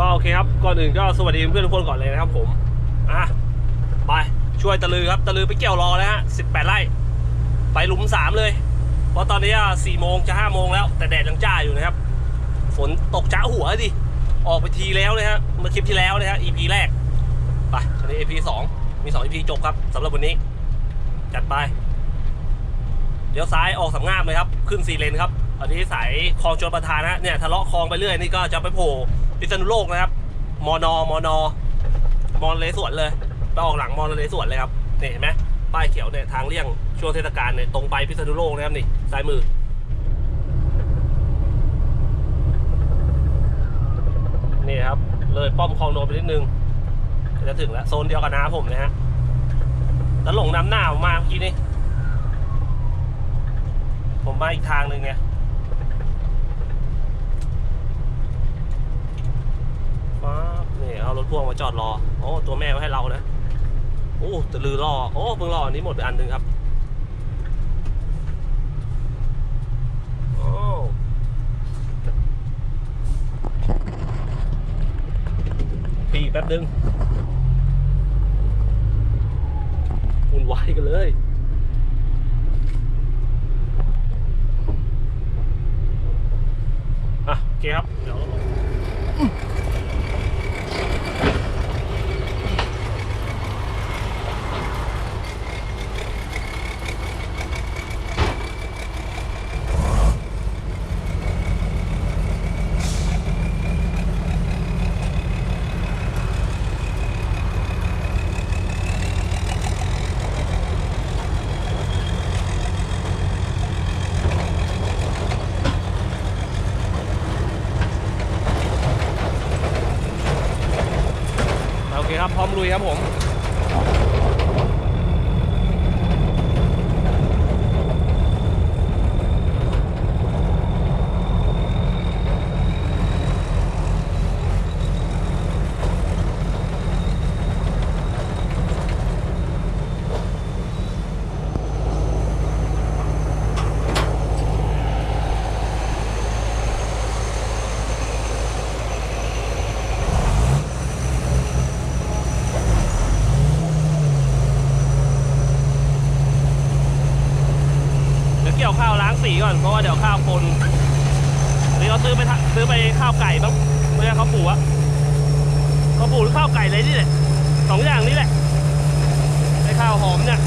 ก็โอเคครับ ก่อนอื่นก็สวัสดีเพื่อนทุกคนก่อนเลยนะครับผม อะ ไปช่วยตะลือครับ ตะลือไปเกี่ยวรอแล้วฮะ18ไร่ ไปหลุม3เลย เพราะตอนนี้4โมงจะ5โมงแล้ว แต่แดดยังจ้าอยู่นะครับ ฝนตกจ้าหัวดิ ออกไปทีแล้วเลยฮะเมื่อคลิปที่แล้วนะฮะ EP แรก ไปตอนนี้ EP 2มี2 EP จบครับสำหรับวันนี้ จัดไป เดี๋ยวซ้ายออกสามงามเลยครับ ขึ้นสี่เลนครับ อันนี้สายคลองชลประทานนะเนี่ยทะเลาะคลองไปเรื่อยนี่ก็จะไปโผล่ พิษณุโลกนะครับมอนอมอนอมอนเลสวนเลยไปออกหลังมอนเลสวนเลยครับนี่เห็นไหมป้ายเขียวเนี่ยทางเลี่ยงช่วงเทศกาลเนี่ยตรงไปพิษณุโลกนะครับนี่ซ้ายมือนี่ครับเลยป้อมคลองโดนไปนิดนึงจะถึงแล้วโซนเดียวกับน้าผมนะฮะแล้วหลงน้ำหน้าผมมาเมื่อกี้นี่ผมมาอีกทางหนึ่งไงป๊าบ นี่เอารถพ่วงมาจอดรอโอ้ตัวแม่ไว้ให้เรานะโอ้ตะลือรอโอ้เพิ่งรออันนี้หมดไปอันหนึ่งครับโอ้ปีแป๊บนึงวุ่นวายกันเลยอะโอเคครับเดี๋ยว ครับ พร้อมลุยครับผม สีก่อนเพราะว่าเดี๋ยวข้าวปนนี่เราซื้อไปซื้อไปข้าวไก่บ้างไม่ใช่ข้าวปูอะข้าวปูหรือข้าวไก่เลยนี่แหละสองอย่างนี้แหละไอ้ข้าวหอมเนี่ย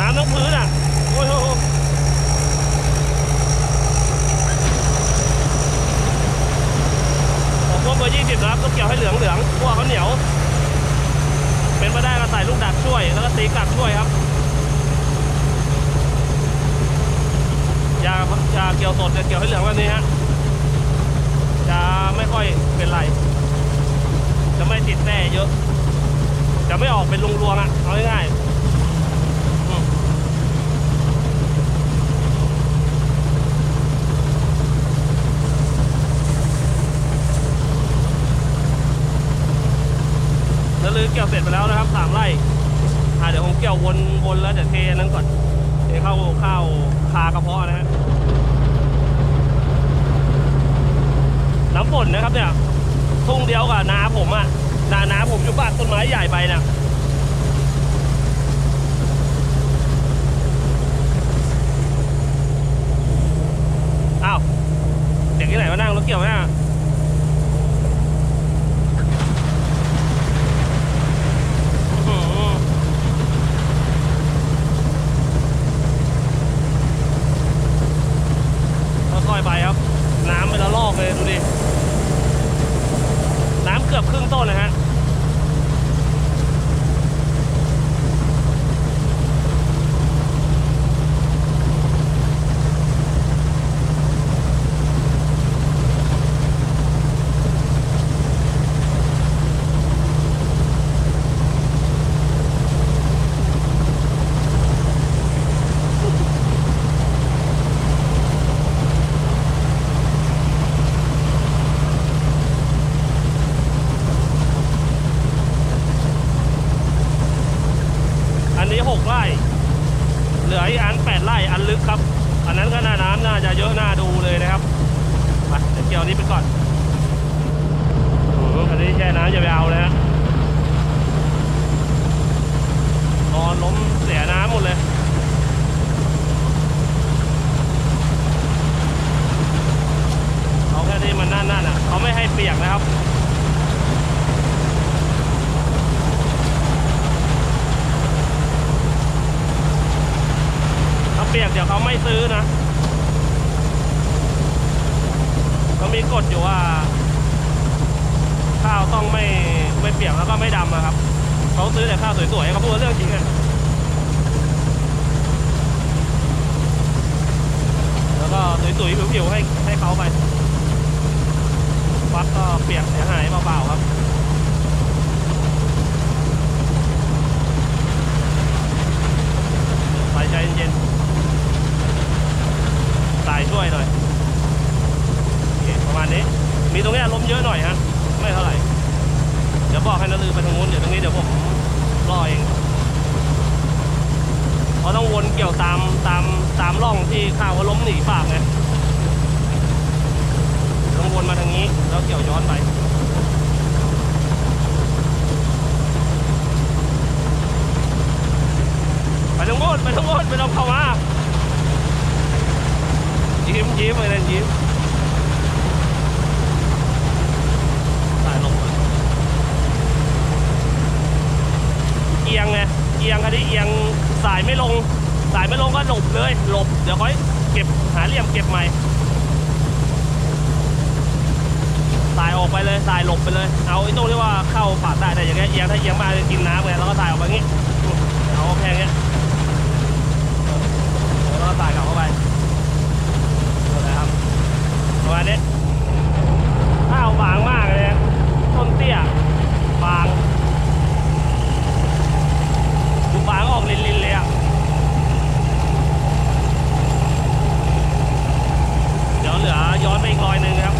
น้ำทั้งพื้นอะโอ้ยโอ้ยโอ้ยผมพวกเบอร์ยี่สิบนะครับต้องเกี่ยวให้เหลืองเหลืองพวกเขาเหนียว เป็นไปได้ก็ใส่ลูกดักช่วย แล้วก็ตีกลับช่วยครับ ยายาเกี่ยวสดจะเกี่ยวให้เหลืองแบบนี้ฮะจะไม่ค่อยเป็นไร จะไม่ติดแน่เยอะ จะไม่ออกเป็นลุงรวงอะเอาง่ายแล้วลือเกี่ยวเสร็จไปแล้วนะครับสามไร่อ่าเดี๋ยวผมเกี่ยววนวนแล้วเดี๋ยวเทนั้นก่อนเทเข้าเข้า คากระเพาะนะฮะน้ำฝนนะครับเนี่ยทุ่งเดียวกับนาผมอะนานาผมอยู่บ้านต้นไม้ใหญ่ไปนะอ้าวเด็กที่ไหนมานั่งรถเกี่ยวไหมอะอื้อหือ ครับ น้ำเป็นละลอกเลยดูดิ น้ำเกือบครึ่งต้นนะฮะ เอนนี้ไปก่อนอืมคันนี้แช่น้ำอย่าไปเอาเลยฮะนอนล้มเสียน้ำหมดเลย เอาแค่ที่มันนั่นๆอะเขาไม่ให้เปียกนะครับ ถ้าเปียกเดี๋ยวเขาไม่ซื้อนะเขามีกฎอยู่ว่า ข้าวต้องไม่ไม่เปียกแล้วก็ไม่ดำอะครับเขาซื้อแต่ข้าวสวยๆเขาพูดเรื่องจริงอะแล้วก็สวยๆผิวๆให้ให้เขาไปฟัดก็เปียกเสียหายเปล่าๆครับ ไปใจเย็นๆสาย ช่วยหน่อยประมาณนี้ มีตรงนี้ยลมเยอะหน่อยฮะ ไม่เท่าไหร่ เดี๋ยวบอกให้นาลือไปทางนู้นเดี๋ยวตรงนี้เดี๋ยวผมรอเองเพราะต้องวนเกี่ยวตามตามตามร่องที่ข้าวเขาล้มหนีปากไงต้องวนมาทางนี้แล้วเกี่ยวย้อนไปไปทางโน้นไปทางโน้นไม่ต้องเข้ามา ยิ้มยิ้มอะไรยิ้มสายลงเอียงไงเอียงคันนี้เอียงสายไม่ลง สายไม่ลงก็หลบเลยหลบเดี๋ยวค่อยเก็บหาเหลี่ยมเก็บใหม่ สายออกไปเลยสายหลบไปเลย เอาไอ้ตรงที่ว่าเข้าปากได้แต่อย่างเงี้ยเอียงถ้าเอียงมาจะกินน้ำไงแล้วก็สายออกไปงี้เอาแค่เงี้ยแล้วก็ใส่กลับเข้าไปนั่นแหละครับ ประมาณนี้ข้าวบางมากเลยต้นเตี้ยบางดูบางออกลินๆเลยอะเดี๋ยวเหลือย้อนไปอีกรอยหนึ่งครับ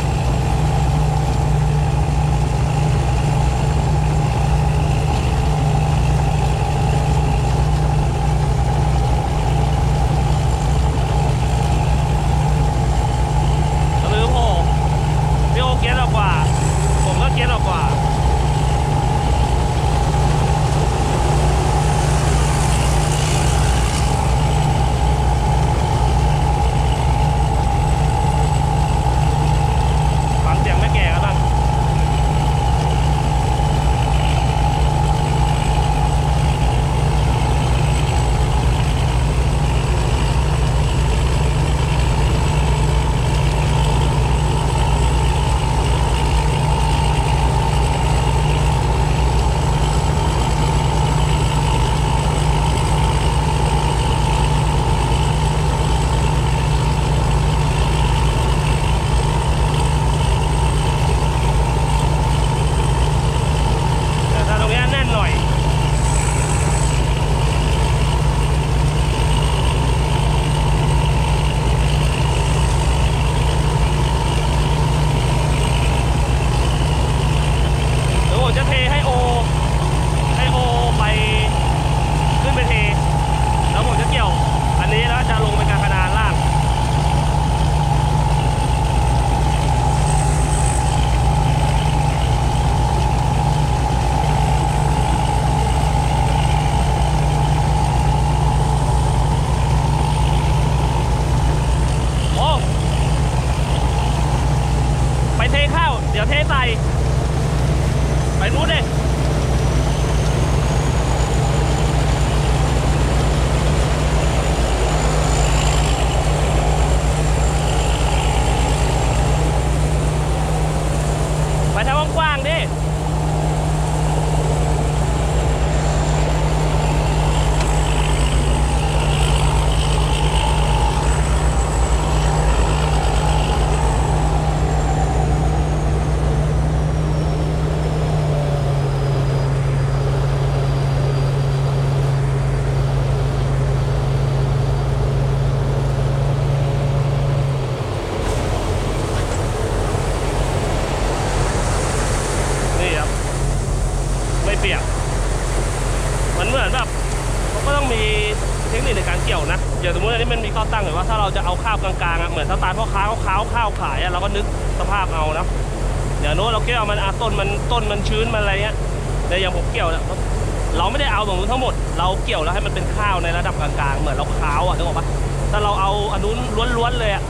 ปะถ้าเราเอาอนุนล้วนๆเลยอะ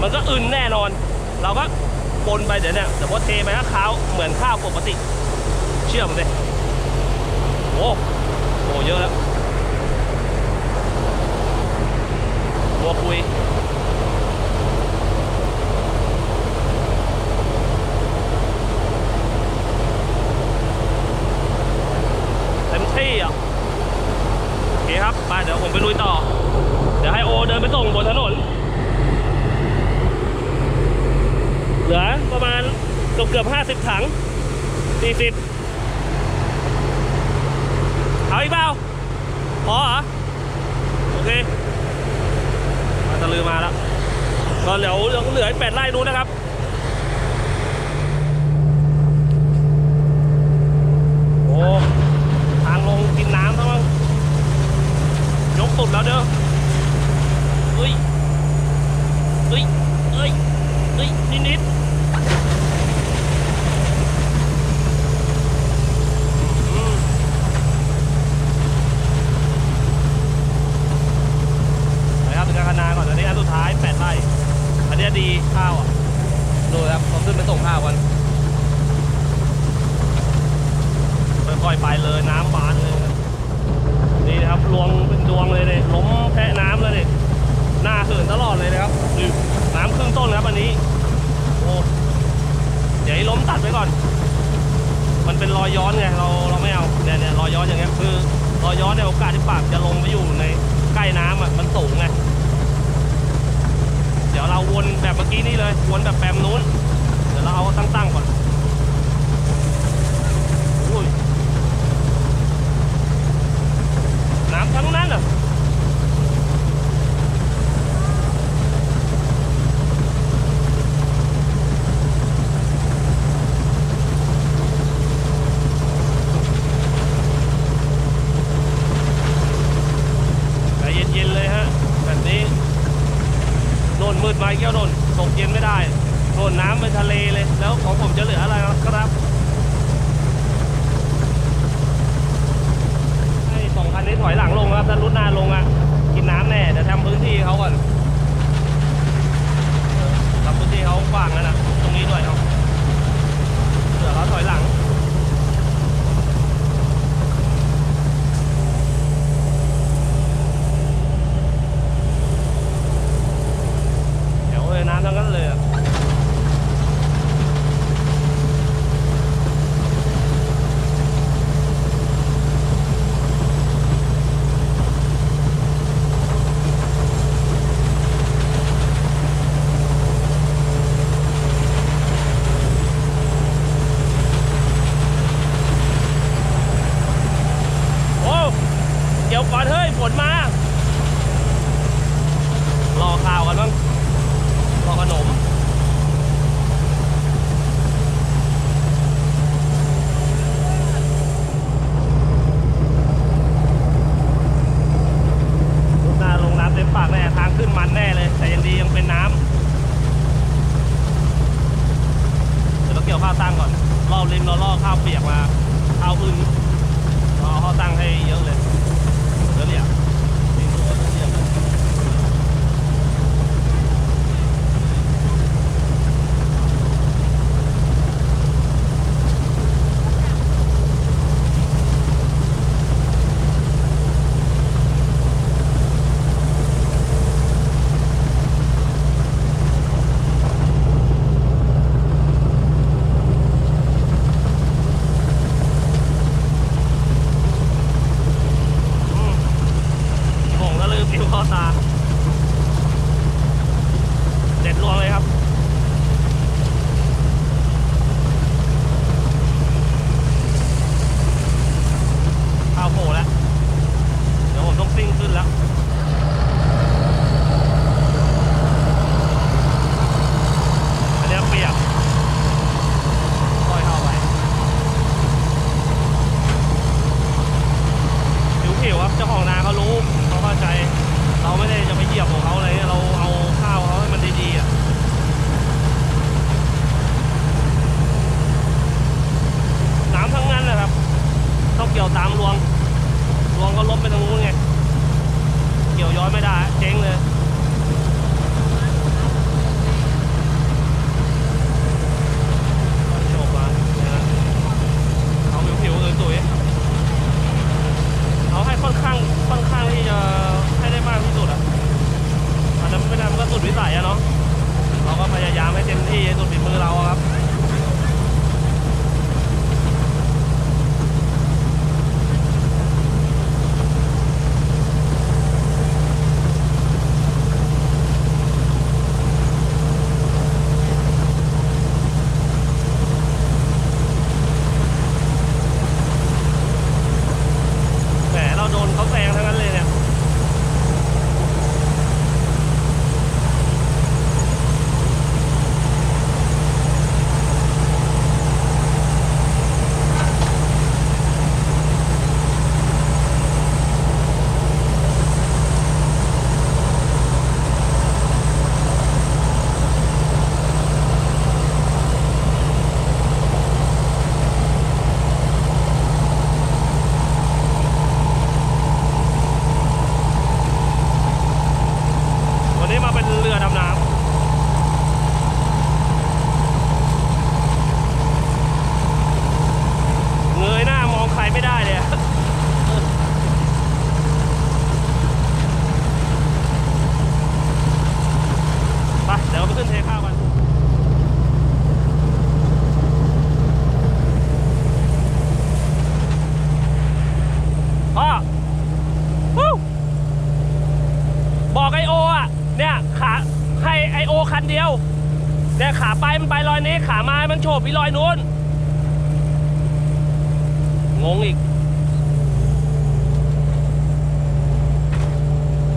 มันก็อึนแน่นอน เราก็ปนไปเดี๋ยวเนี่ยแต่พอเทไปก็ข้าวเหมือนข้าวปกติ เชื่อมเลยโอ้โหเยอะแล้วตัวคุยเต็มที่อะโอเคครับไปเดี๋ยวผมไปลุยต่อ เดี๋ยวให้โอเดินไปส่งบนถนน เหลือประมาณเกือบเกือบห้าสิบถังสี่สิบเอาอีกเปล่าพอเหรอ โอเค มาตะลืมมาแล้วก็เดี๋ยวเหลือแปดไร่นู้นนะครับ บากจะลงไปอยู่ในใกล้น้ำอะมันสูงไงเดี๋ยวเราวนแบบเมื่อกี้นี่เลย วนแบบแปมนู้น เดี๋ยวเราเอาตั้งตั้งก่อนอุ้ยน้ำทั้งนั้นเหร นิ้ข้าตาเด็ดรวงเลยครับ คันเดียวแต่ขาไปมันไปรอยนี้ขามามันโฉบอีรอยนู้นงงอีก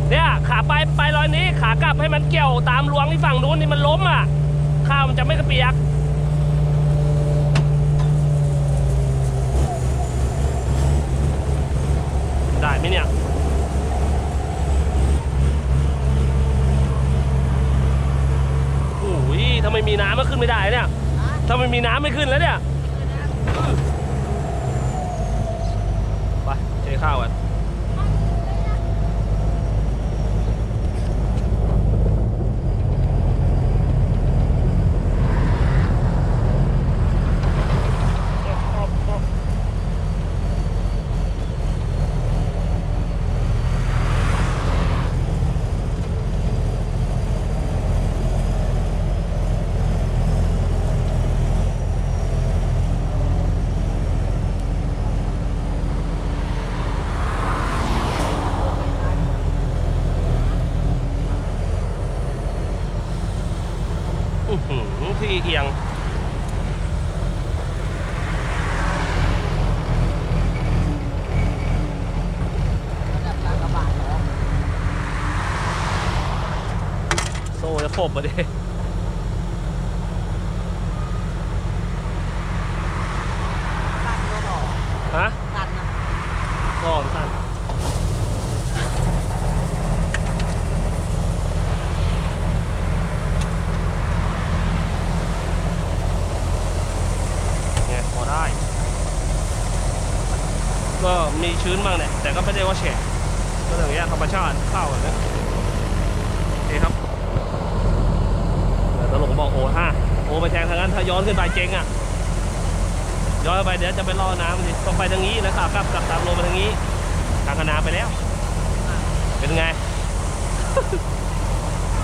เนี่ยขาไปไปรอยนี้ขากลับให้มันเกี่ยวตามรวงที่ฝั่งนู้นนี่มันล้มอะ ข้าวมันจะไม่กระเปียกได้ไหมเนี่ย โอ้ยถ้าไม่มีน้ำมันขึ้นไม่ได้เนี่ยถ้าไม่มีน้ำไม่ขึ้นแล้วเนี่ยไปเทข้าวกัน อื้อหือที่เอียง โซ่จะครบมาดิฮะก็สั้นเนี่ยพอได้ ก็มีชื้นบ้างเนี่ยแต่ก็ไม่ได้ว่าแฉะก็อย่างเงี้ยธรรมชาติเข้าอะนะโอเคครับ แล้วตลกบอกโอ้ห้าโอ้ไปแทงทางนั้นถ้าย้อนขึ้นไปเจ๊งอะย้อนไปเดี๋ยวจะไปล่อน้ำสิต้องไปทางนี้นะครับกลับกลับตามลงไปทางนี้ทางคณาไปแล้ว เป็นไง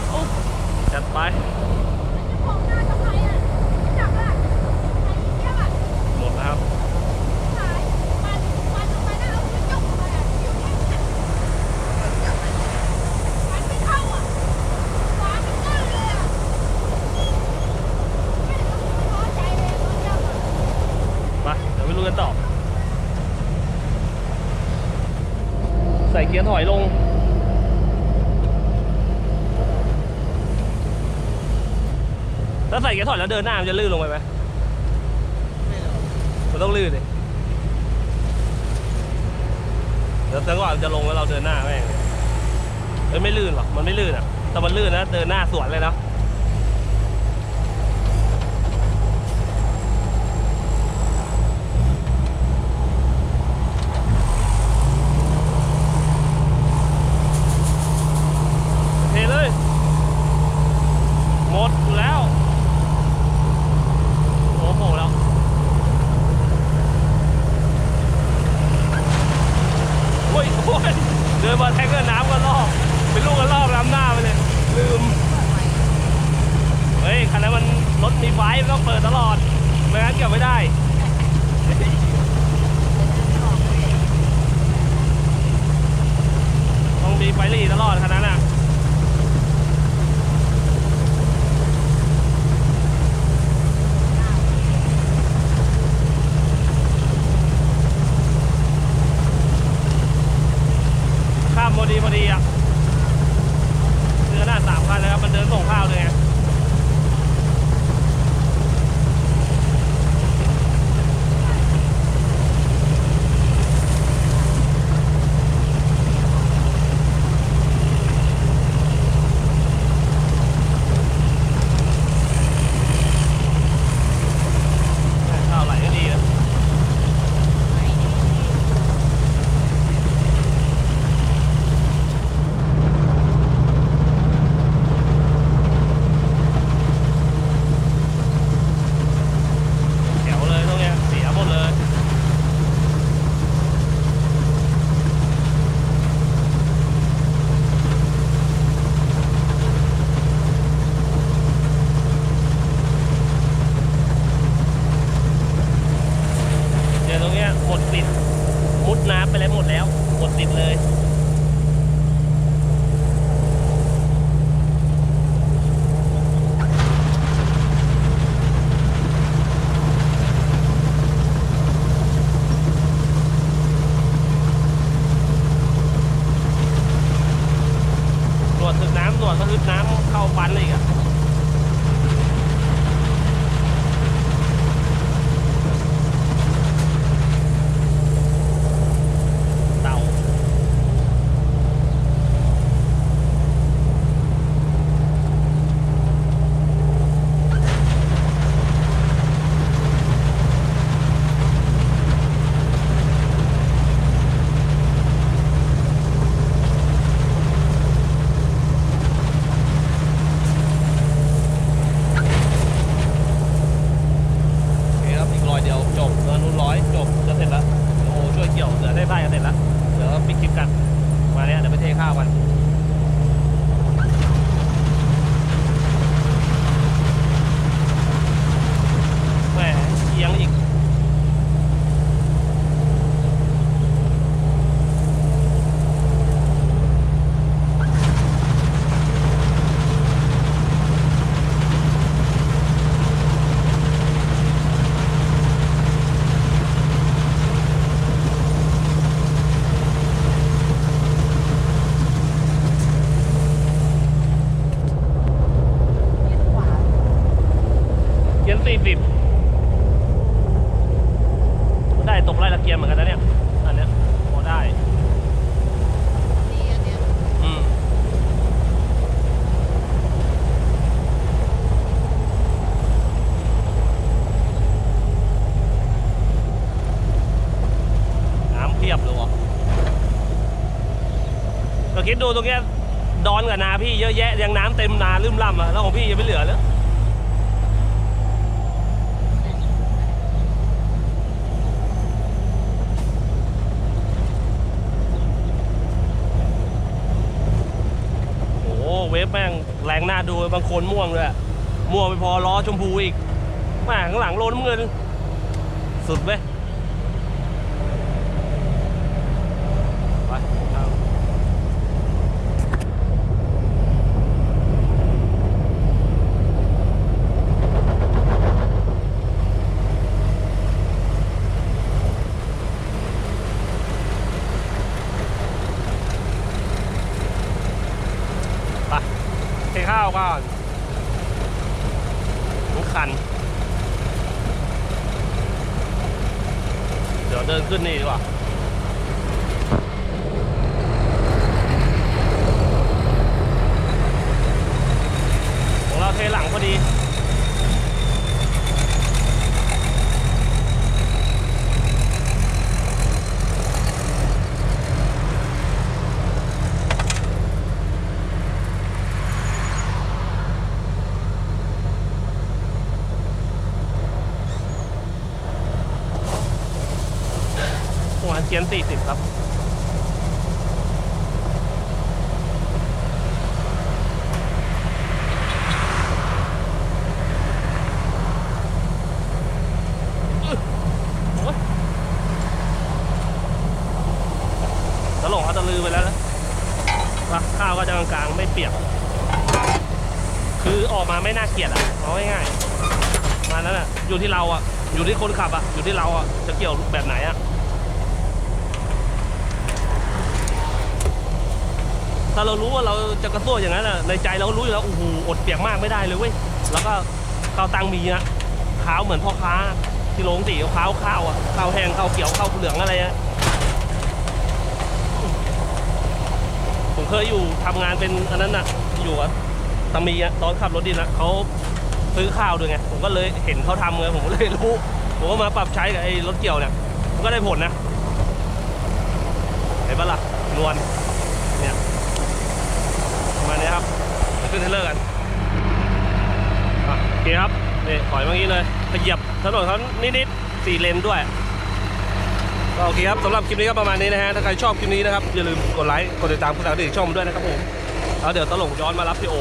โอ้จัดไป หมดแล้วครับ ไปเดี๋ยวไปรู้กันต่อ ใส่ เกียร์ถอยลง ถ้าใส่เกียร์ถอยแล้วเดินหน้ามันจะลื่นลงไปไหมมันต้องลื่นเลยเดี๋ยวจังหวะมันจะลงแล้วเราเดินหน้าแม่งเอ้ยไม่ลื่นหรอกมันไม่ลื่นอะ แต่มันลื่นนะ เดินหน้าสวนเลยนะ เทเลย หมดอยู่แล้ว โอ้โหแล้วโอ้ ยเดินมาแทงกับน้ำกันรอบเป็นลูกกันรอบล้ำหน้าไปเลย ลืม เฮ้ยคันนั้นมันรถมีไฟต้องเปิดตลอด ไม่งั้นเกี่ยวไม่ได้ต้องมีไฟรีตลอดคันนั้นอะ พอดีพอดีอะเรือหน้าสามคันเลยครับมันเดินส่งข้าวเลยไง ข้าวกัน คิดดูตรงเนี้ยดอนกับนาพี่เยอะแยะยังน้ำเต็มนาลืมล่ำอะแล้วของพี่ยังไม่เหลือเลยโอ้เวฟแม่งแรงหน้าดูบางคนม่วงเลยอะม่วงไม่พอล้อชมพูอีกแม่งข้างหลังโลน้ำเงิน สุดเว้ยไปเอา ไป เทข้าวก่อนทุกคัน เดี๋ยวเดินขึ้นนี่ดีกว่าของเราเทหลังพอดี ประมาณเกียนสี่สิบครับ โอ๊ยตลกเขาตะลือไปแล้วนะรักข้าวก็จะียกคือออกมาไม่น่าเกลียดอะเอาง่ายๆมานั้นอะ อยู่ที่เราอะ อยู่ที่คนขับอะ อยู่ที่เราอะ จะเกี่ยวแบบไหนอะ ถ้าเรารู้ว่าเราจะกระซวอย่างนั้นอะ ในใจเรารู้อยู่แล้วโอ้โหอดเปียกมากไม่ได้เลยเว้ย แล้วก็ข้าวตังมีอะขาวเหมือนพ่อค้าที่โรงสีขาวข้าวอะข้าวแห้งข้าวเขียวข้าวเหลืองอะไรอะ ผม เคยอยู่ทำงานเป็นอันนั้นน่ะอยู่กับตามีอะตอนขับรถดินอะเขาซื้อข้าวด้วยไงผมก็เลยเห็นเขาทำไงผมก็เลยรู้ ผมก็มาปรับใช้กับไอ้รถเกี่ยวเนี่ยมันก็ได้ผลนะเห็นปะล่ะนวลเนี่ยประมาณนี้ครับขึ้นเทเลอร์กันโอเคครับนี่ถอยเมื่อกี้เลยขยับถนนเขานิดๆสี่เลนด้วย โอเคครับสำหรับคลิปนี้ก็ประมาณนี้นะฮะถ้าใครชอบคลิปนี้นะครับอย่าลืมกดไลค์กดติดตามผู้สาวที่ช่องด้วยนะครับผมแล้วเดี๋ยวตลงย้อนมารับพี่โอ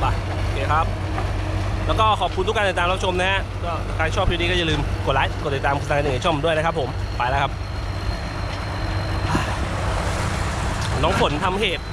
ไปโอเคครับแล้วก็ขอบคุณทุกการติดตามรับชมนะฮะก็ถ้าใครชอบคลิปนี้ก็อย่าลืมกดไลค์กดติดตามผู้สาวที่ช่องด้วยนะครับผมไปแล้วครับ น้องฝนทำเหตุ